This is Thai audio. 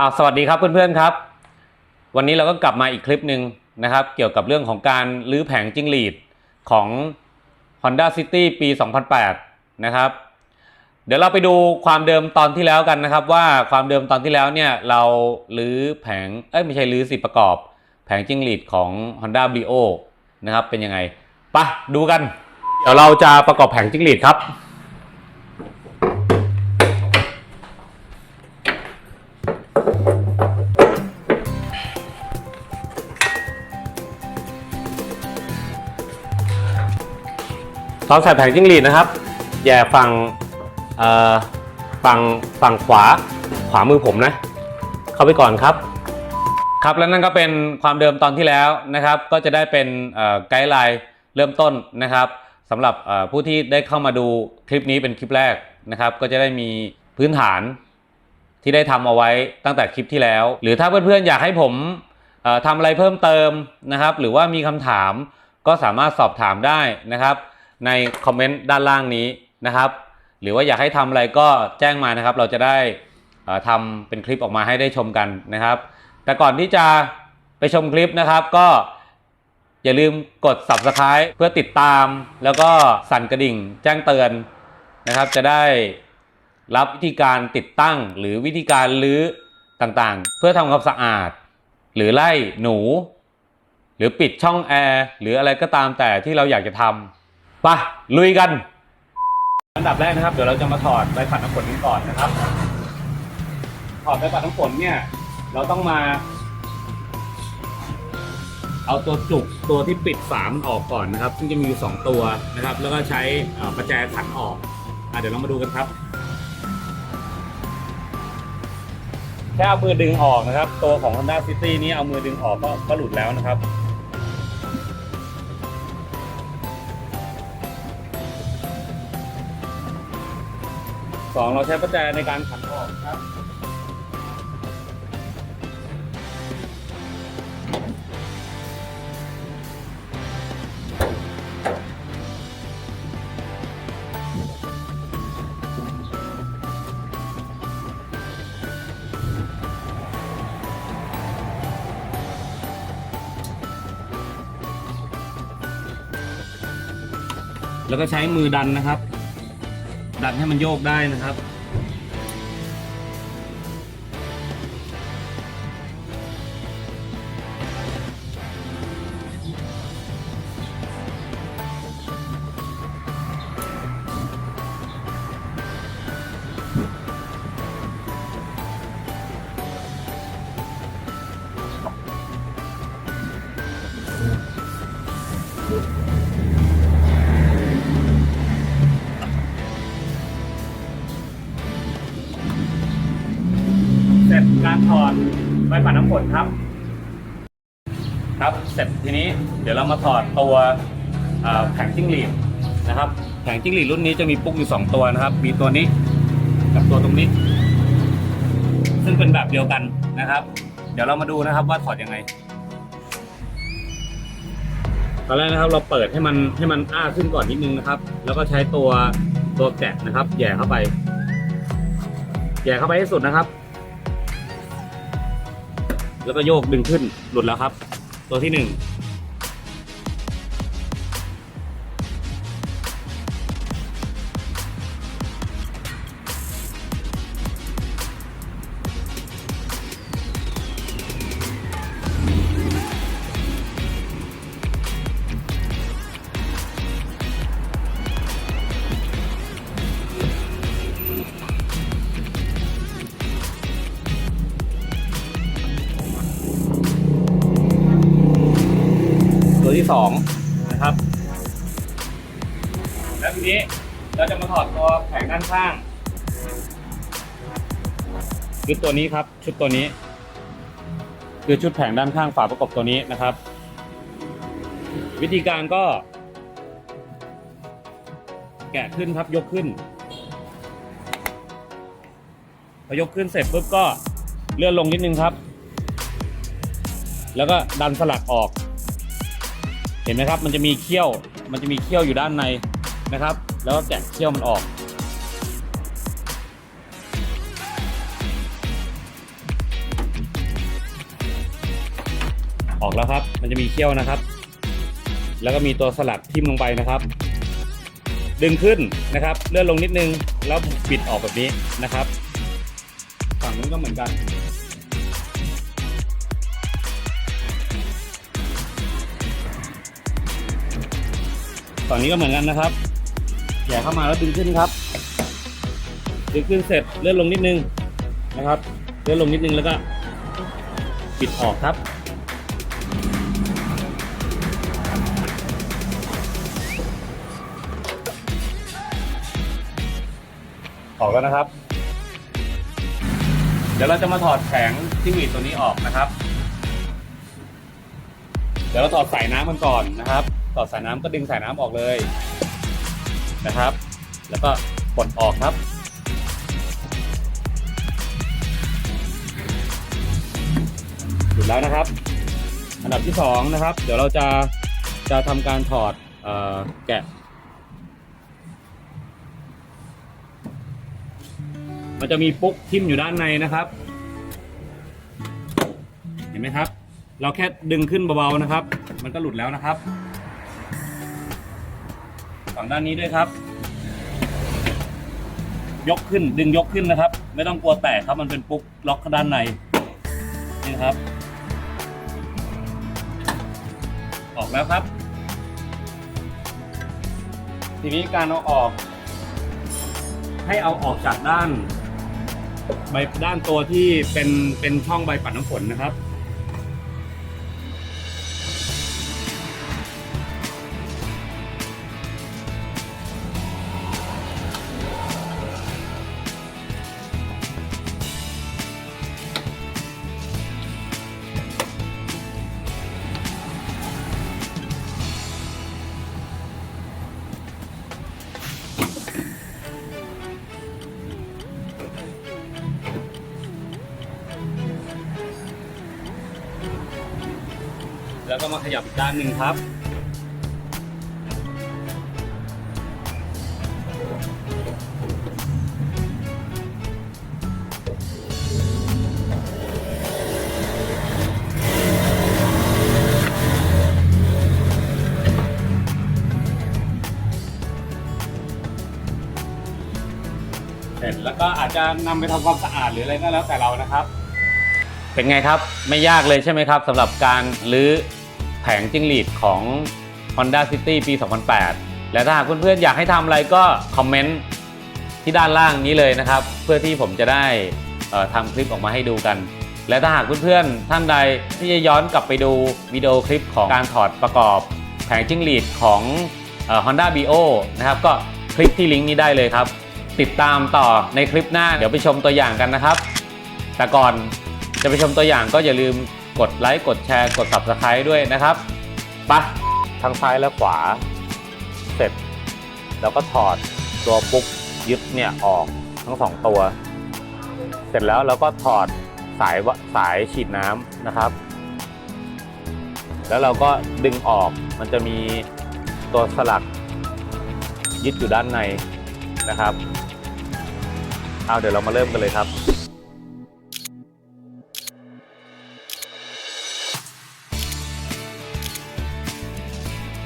อ่าสวัสดีครับเพื่อนๆครับ วันนี้เราก็กลับมาอีกคลิปหนึ่งนะครับ เกี่ยวกับเรื่องของการลื้อแผงจิ้งหรีดของ Honda City ปี 2008 นะครับ เดี๋ยวเราไปดูความเดิมตอนที่แล้วกันนะครับ ว่าความเดิมตอนที่แล้วเนี่ยเราลื้อแผงเอ้ยไม่ใช่ลื้อสิประกอบ แผงจิ้งหรีดของ Honda Brio นะครับเป็นยังไงไปะดูกัน เดี๋ยวเราจะประกอบแผงจิ้งหรีดครับ ตอนใส่แผงจิ้งหรีดนะครับแย่ฝั่งฝั่งฝั่งขวาขวามือผมนะ เข้าไปก่อนครับ ครับแล้วนั่นก็เป็นความเดิมตอนที่แล้วนะครับ ก็จะได้เป็นไกด์ไลน์เริ่มต้นนะครับสำหรับผู้ที่ได้เข้ามาดูคลิปนี้เป็นคลิปแรกนะครับ ก็จะได้มีพื้นฐานที่ได้ทำเอาไว้ตั้งแต่คลิปที่แล้ว หรือถ้าเพื่อนๆอยากให้ผมทำอะไรเพิ่มเติมนะครับ หรือว่ามีคำถามก็สามารถสอบถามได้นะครับ ในคอมเมนต์ด้านล่างนี้นะครับ หรือว่าอยากให้ทำอะไรก็แจ้งมานะครับ เราจะได้ทำเป็นคลิปออกมาให้ได้ชมกันนะครับ แต่ก่อนที่จะไปชมคลิปนะครับ ก็อย่าลืมกด subscribe เพื่อติดตาม แล้วก็สั่นกระดิ่งแจ้งเตือนนะครับ จะได้รับวิธีการติดตั้งหรือวิธีการลื้อต่างๆ เพื่อทำความสะอาด หรือไล่หนู หรือปิดช่องแอร์หรืออะไรก็ตามแต่ที่เราอยากจะทำ ไปลุยกัน อันดับแรกนะครับ เดี๋ยวเราจะมาถอดใบผัดน้ำฝนกันก่อนนะครับ ถอดใบผัดน้ำฝนเนี่ย เราต้องมา เอาตัวจุกตัวที่ปิดฝามันออกก่อนนะครับ ซึ่งจะมีอยู่สองตัวนะครับ แล้วก็ใช้ประแจขันออกอะเดี๋ยวเรามาดูกันครับ แค่เอามือดึงออกนะครับ ตัวของ Honda City นี้เอามือดึงออกก็ก็หลุดแล้วนะครับ สองเราใช้ประแจในการขันออกครับ แล้วก็ใช้มือดันนะครับ ดันให้มันโยกได้นะครับำฝนครับ ครับเสร็จทีนี้เดี๋ยวเรามาถอดตัวแผงจิ้งหรีดนะครับแผงจิ้งหรีดรุ่นนี้จะมีปุ๊กอยู่2ตัวนะครับ มีตัวนี้กับตัวตรงนี้ ซึ่งเป็นแบบเดียวกันนะครับ เดี๋ยวเรามาดูนะครับว่าถอดยังไงตอนแรกนะครับเราเปิดให้มันให้มันอ้าขึ้นก่อนนิดนึงนะครับ แล้วก็ใช้ตัวตัวแกะนะครับแย่เข้าไปแย่เข้าไปให้สุดนะครับ แล้วก็โยกดึงขึ้นหลุดแล้วครับ ตัวที่หนึ่ง ที่สองนะครับ แล้วทีนี้เราจะมาถอดตัวแผงด้านข้างชุดตัวนี้ครับ ชุดตัวนี้ คือชุดแผงด้านข้างฝาประกบตัวนี้นะครับ วิธีการก็ แกะขึ้นครับยกขึ้นพอยกขึ้นเสร็จปุ๊บก็เลื่อนลงนิดนึงครับ แล้วก็ดันสลักออก เห็นไหมครับมันจะมีเขี้ยว มันจะมีเขี้ยวอยู่ด้านในนะครับ แล้วแกะเขี้ยวมันออก ออกแล้วครับ มันจะมีเขี้ยวนะครับ แล้วก็มีตัวสลักทิ่มลงไปนะครับ ดึงขึ้นนะครับ เลื่อนลงนิดนึง แล้วปิดออกแบบนี้นะครับ ฝั่งนู้นก็เหมือนกัน ฝั่งนี้ก็เหมือนกันนะครับแหย่เข้ามาแล้วดึงขึ้นครับ ดึงขึ้นเสร็จเลื่อนลงนิดนึงนะครับ เลื่อนลงนิดนึงแล้วก็ปิดออกครับออกแล้วนะครับ เดี๋ยวเราจะมาถอดแผงจิ้งหรีตัวนี้ออกนะครับ เดี๋ยวเราถอดสายน้ำมันก่อนนะครับ ถอสายน้ำก็ดึงสายน้ำออกเลยนะครับ แล้วก็ปลดออกครับ หยุดแล้วนะครับ อันดับที่สองนะครับ เดี๋ยวเราจะจะทำการถอดออแกะ มันจะมีปุ๊กทิ่มอยู่ด้านในนะครับ เห็นไหมครับ เราแค่ดึงขึ้นเบาๆนะครับ มันก็หลุดแล้วนะครับ ฝั่งด้านนี้ด้วยครับ ยกขึ้นดึงยกขึ้นนะครับ ไม่ต้องกลัวแตกครับมันเป็นปุ๊กล็อกด้านในนี่ครับ ออกแล้วครับ ทีนี้การเอาออก ให้เอาออกจากด้าน ใบด้านตัวที่เป็นเป็นช่องใบปัดน้ำฝนนะครับ แล้วก็มาขยับอีกด้านหนึ่งครับ เสร็จแล้วก็อาจจะนำไปทำความสะอาดหรืออะไรก็แล้วแต่เรานะครับ เป็นไงครับ ไม่ยากเลยใช่ไหมครับสำหรับการรื้อ แผงจิ้งหรีดของ Honda City ปี 2008 และถ้าหากเพื่อนๆอยากให้ทำอะไรก็คอมเมนต์ที่ด้านล่างนี้เลยนะครับ เพื่อที่ผมจะได้ทำคลิปออกมาให้ดูกัน และถ้าหากเพื่อนๆท่านใดที่จะย้อนกลับไปดูวิดีโอคลิปของการถอดประกอบ แผงจิ้งหรีดของเอ่อ Honda Bio นะครับก็คลิกที่ลิงก์นี้ได้เลยครับ ติดตามต่อในคลิปหน้าเดี๋ยวไปชมตัวอย่างกันนะครับ แต่ก่อนจะไปชมตัวอย่างก็อย่าลืม กดไลค์กดแชร์กด Subscribe ด้วยนะครับไปะทั้งซ้ายและขวา เสร็จ แล้วก็ถอดตัวปุ๊กยึดเนี่ยออกทั้งสองตัว เสร็จแล้วเราก็ถอดสายวะสายฉีดน้ำนะครับ แล้วเราก็ดึงออกมันจะมีตัวสลักยึดอยู่ด้านในนะครับ เอาเดี๋ยวเรามาเริ่มกันเลยครับ